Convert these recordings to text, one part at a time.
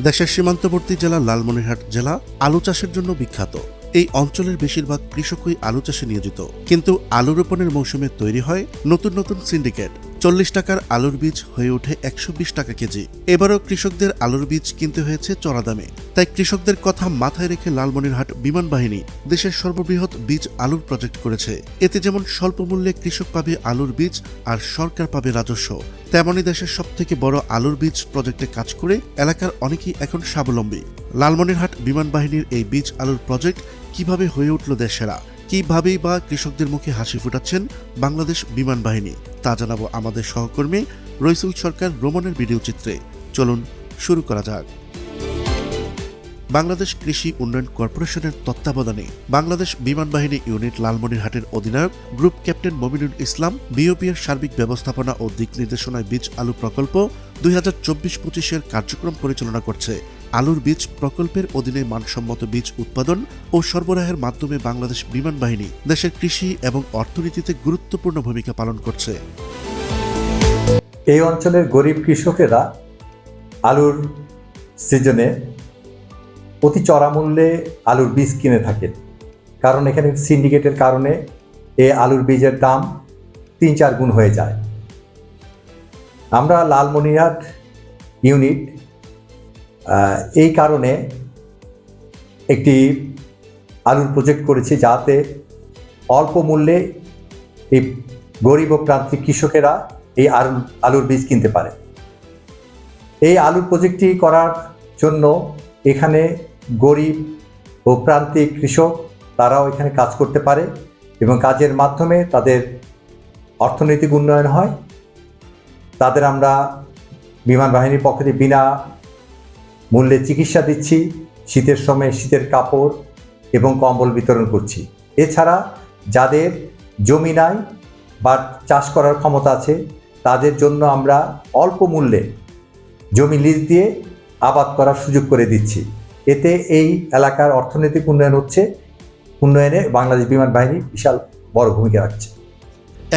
দেশের সীমান্তবর্তী জেলা লালমনিরহাট জেলা আলু চাষের জন্য বিখ্যাত। এই অঞ্চলের বেশিরভাগ কৃষকই আলু চাষে নিয়োজিত। কিন্তু আলু রোপণের মৌসুমে তৈরি হয় নতুন নতুন সিন্ডিকেট। চল্লিশ টাকার আলুর বীজ হয়ে ওঠে একশো বিশ টাকা কেজি। এবারও কৃষকদের আলুর বীজ কিনতে হয়েছে চড়া দামে। তাই কৃষকদের কথা মাথায় রেখে লালমনিরহাট বিমান বাহিনী দেশের সর্ববৃহৎ বীজ আলুর প্রজেক্ট করেছে। এতে যেমন স্বল্প মূল্যে কৃষক পাবে আলুর বীজ আর সরকার পাবে রাজস্ব, তেমনই দেশের সবথেকে বড় আলুর বীজ প্রজেক্টে কাজ করে এলাকার অনেকেই এখন স্বাবলম্বী। লালমনিরহাট বিমান বাহিনীর এই বীজ আলুর প্রজেক্ট কীভাবে হয়ে উঠল দেশেরা কিভাবেই বা কৃষকদের মুখে হাসি ফুটাচ্ছেন বাংলাদেশ বিমান বাহিনী, তা জানাব আমাদের সহকর্মী রইসুল সরকার রোমনের ভিডিও চিত্রে। চলুন শুরু করা যাক। বাংলাদেশ কৃষি উন্নয়ন কর্পোরেশনের তত্ত্বাবধানে বাংলাদেশ বিমান বাহিনী ইউনিট লালমনিরহাটের অধিনায়ক group captain Mominul Islam BOP এর সার্বিক ব্যবস্থাপনা ও দিক নির্দেশনায় বীজ আলু প্রকল্প দুই হাজার চব্বিশ পঁচিশের কার্যক্রম পরিচালনা করছে। আলুর বীজ প্রকল্পের অধীনে মানসম্মত বীজ উৎপাদন ও সরবরাহের মাধ্যমে বাংলাদেশ বিমান বাহিনী দেশের কৃষি এবং অর্থনীতিতে গুরুত্বপূর্ণ ভূমিকা পালন করছে। এই অঞ্চলের গরিব কৃষকেরা আলুর সিজনে অতি চড়া মূল্যে আলুর বীজ কিনে থাকেন। কারণ এখানে সিন্ডিকেটের কারণে এই আলুর বীজের দাম তিন চার গুণ হয়ে যায়। আমরা লালমনিরহাট ইউনিট এই কারণে একটি আলুর প্রজেক্ট করেছি যাতে অল্প মূল্যে এই গরিব ও প্রান্তিক কৃষকেরা এই আলু আলুর বীজ কিনতে পারে। এই আলুর প্রজেক্টটি করার জন্য এখানে গরিব ও প্রান্তিক কৃষক তারাও এখানে কাজ করতে পারে এবং কাজের মাধ্যমে তাদের অর্থনৈতিক উন্নয়ন হয়। তাদের আমরা বিমান বাহিনীর পক্ষ বিনা মূল্যে চিকিৎসা দিচ্ছি, শীতের সময় শীতের কাপড় এবং কম্বল বিতরণ করছি। এছাড়া যাদের জমি নাই বা চাষ করার ক্ষমতা আছে, তাদের জন্য আমরা অল্প মূল্যে জমি লিজ দিয়ে আবাদ করার সুযোগ করে দিচ্ছি। এতে এই এলাকার অর্থনৈতিক উন্নয়ন হচ্ছে, উন্নয়নে বাংলাদেশ বিমান বাহিনী বিশাল বড় ভূমিকা রাখছে।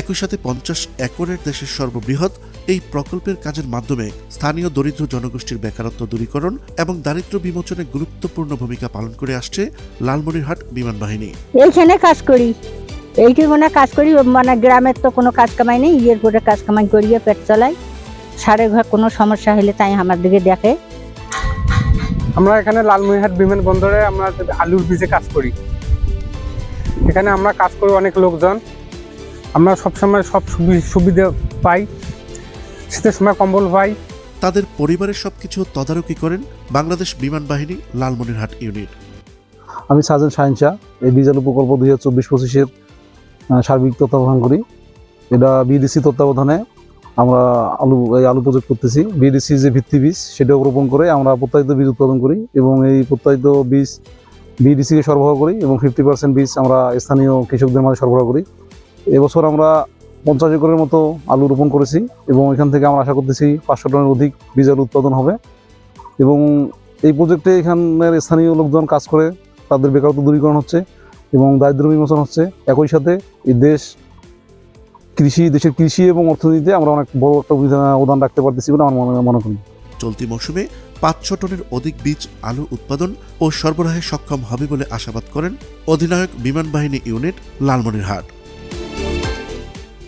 একই সাথে পঞ্চাশ একরের দেশের সর্ববৃহৎ এই প্রকল্পের কাজের মাধ্যমে স্থানীয় দরিদ্র জনগোষ্ঠীর বেকারত্ব দূরীকরণ এবং দারিদ্র্য বিমোচনে গুরুত্বপূর্ণ ভূমিকা পালন করে আসছে লালমনিরহাট বিমান বাহিনী। এইখানে কাজ করি। এইটি কোনো কাজ করি মানে গ্রামের তো কোনো কাজ কামাই নেই ইয়ের করে কাজ কামাই করিয়ে পেট চালাই। সারে ঘর কোনো সমস্যা হলে তাই আমার দিকে দেখে। আমরা এখানে লালমনিরহাট বিমানবন্দরে আমরা আলুর বীজে কাজ করি। এখানে আমরা কাজ করি অনেক লোকজন। আমরা সবসময় সব সুবি- সুবিধা পাই শীতের সময় কম্বল পাই। তাদের পরিবারের সবকিছু তদারকি করেন বাংলাদেশ বিমান বাহিনী লালমনিরহাট ইউনিট। আমি সার্জন শাহিন শাহ এই বীজালু প্রকল্প দুই হাজার চব্বিশ পঁচিশের সার্বিক তত্ত্বাবধান করি। এটা বিডিসি তত্ত্বাবধানে আমরা আলু এই আলু প্রজেক্ট করতেছি। বিডিসি যে ভিত্তি বীজ সেটাও রোপণ করে আমরা প্রত্যায়িত বীজ উৎপাদন করি এবং এই প্রত্যায়িত বীজ বিডিসিকে সরবরাহ করি এবং ফিফটি পার্সেন্ট বীজ আমরা স্থানীয় কৃষকদের মাঝে সরবরাহ করি। এবছর আমরা পঞ্চাশ একরের মতো আলু রোপণ করেছি এবং এখান থেকে আমরা আশা করতেছি পাঁচশো টনের অধিক বীজ আলু উৎপাদন হবে। এবং এই প্রজেক্টে এখানের স্থানীয় লোকজন কাজ করে, তাদের বেকারত্ব দূরীকরণ হচ্ছে এবং দারিদ্র বিমোচন হচ্ছে। একই সাথে এই দেশ কৃষি, দেশের কৃষি এবং অর্থনীতিতে আমরা অনেক বড় একটা অবদান রাখতে পারতেছি বলে আমার মনে মনে করি। চলতি মৌসুমে পাঁচশো টনের অধিক বীজ আলু উৎপাদন ও সরবরাহে সক্ষম হবে বলে আশাবাদ করেন অধিনায়ক বিমান বাহিনী ইউনিট লালমনিরহাট।